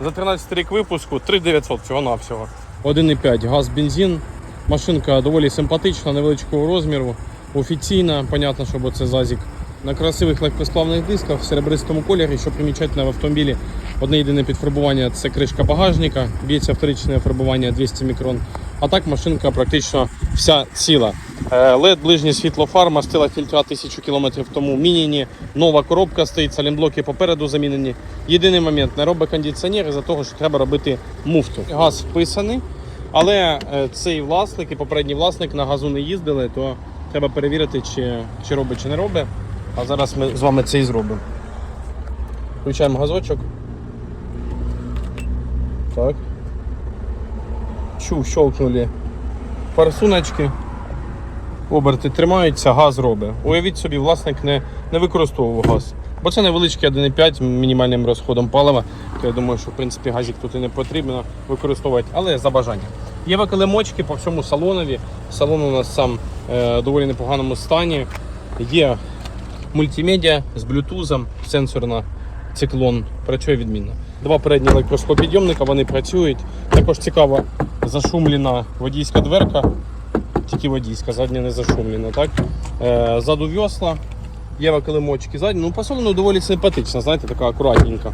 За 13 рік випуску 3900 всього-навсього. 1,5 газ, бензин. Машинка доволі симпатична, невеличкого розміру, офіційна, понятно, що бо це зазік. На красивих легкосплавних дисках в серебристому кольорі, що примічательно в автомобілі. Одне єдине підфарбування це кришка багажника, б'ється вторичне фарбування 200 мікрон. А так машинка практично вся ціла. Е, LED, ближнє світло фар, мастила фільтра 1000 км тому мініні. Нова коробка стоїть, салінблоки попереду замінені. Єдиний момент не робить кондиціонер із-за того, що треба робити муфту. Газ вписаний, але е, цей власник і попередній власник на газу не їздили, то треба перевірити, чи, чи робить, чи не робить. А зараз ми з вами це і зробимо. Включаємо газочок. Так. Чу, щелкнули форсуночки. Оберти тримаються, газ робить. Уявіть собі, власник не, не використовував газ. Бо це невеличкий 1,5 мінімальним розходом палива. То я думаю, що в принципі газик тут і не потрібно використовувати, але за бажанням. Є виклимочки по всьому салонові. Салон у нас сам е, доволі непоганому стані. Є мультимедіа з блютузом, сенсорна циклон працює відмінно. Два передні електросклопідйомника, вони працюють. Також цікава зашумлена водійська дверка, тільки водійська, задня не зашумлена. Так? Е, ззаду весла, є килимочки задні. Ну, по салону доволі симпатична, знаєте, така акуратненька.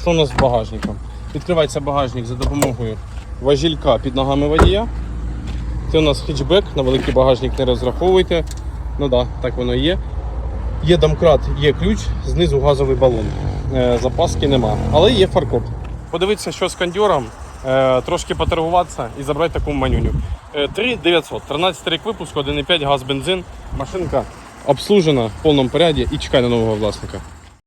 Що у нас з багажником? Відкривається багажник за допомогою важілька під ногами водія. Це у нас хетчбек, на великий багажник не розраховуйте. Ну да, так воно і є. Є домкрат, є ключ, знизу газовий балон. Е, запаски нема, але є фаркоп. Подивитися, що з кондьором, трошки поторгуватися і забрати таку манюню. Е, 3900, 13 рік випуску, 1,5 газ, бензин. Машинка обслужена в повному поряді і чекає на нового власника.